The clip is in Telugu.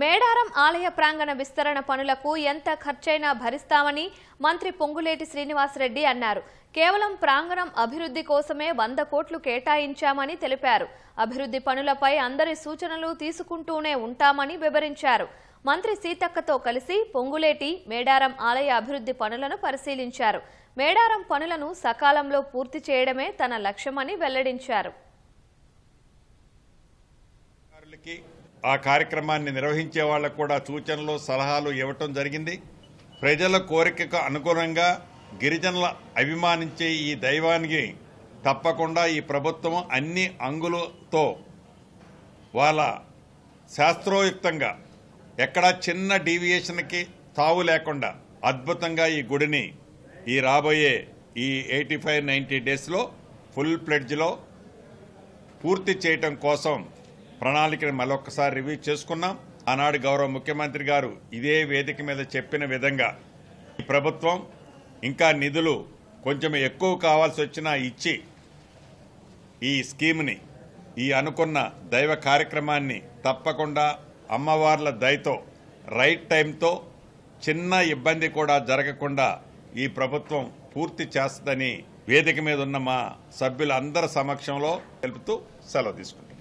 మేడారం ఆలయ ప్రాంగణ విస్తరణ పనులకు ఎంత ఖర్చైనా భరిస్తామని మంత్రి పొంగులేటి శ్రీనివాసరెడ్డి అన్నారు. కేవలం ప్రాంగణం అభివృద్ధి కోసమే వంద కోట్లు కేటాయించామని తెలిపారు. అభివృద్ధి పనులపై అందరి సూచనలు తీసుకుంటూనే ఉంటామని వివరించారు. మంత్రి సీతక్కతో కలిసి పొంగులేటి మేడారం ఆలయ అభివృద్ధి పనులను పరిశీలించారు. మేడారం పనులను సకాలంలో పూర్తి చేయడమే తన లక్ష్యమని వెల్లడించారు. ఆ కార్యక్రమాన్ని నిర్వహించే వాళ్ళకు కూడా సూచనలు సలహాలు ఇవ్వటం జరిగింది. ప్రజల కోరికకు అనుగుణంగా గిరిజనుల అభిమానించే ఈ దైవానికి తప్పకుండా ఈ ప్రభుత్వం అన్ని అంగులతో వాళ్ళ శాస్త్రోయుక్తంగా ఎక్కడా చిన్న డీవియేషన్కి తావు లేకుండా అద్భుతంగా ఈ గుడిని ఈ రాబోయే ఈ ఎయిటీ ఫైవ్ నైంటీ డేస్లో ఫుల్ ప్లెడ్జ్లో పూర్తి చేయటం కోసం ప్రణాళికను మరొకసారి రివ్యూ చేసుకున్నాం. ఆనాడు గౌరవ ముఖ్యమంత్రి గారు ఇదే వేదిక మీద చెప్పిన విధంగా ఈ ప్రభుత్వం ఇంకా నిధులు కొంచెం ఎక్కువ కావాల్సి వచ్చినా ఇచ్చి ఈ స్కీమ్ని ఈ అనుకున్న దైవ కార్యక్రమాన్ని తప్పకుండా అమ్మవార్ల దయతో రైట్ టైంతో చిన్న ఇబ్బంది కూడా జరగకుండా ఈ ప్రభుత్వం పూర్తి చేస్తుందని వేదిక మీద ఉన్న మా సభ్యులందరి సమక్షంలో తెలుపుతూ సెలవు తీసుకుంటాం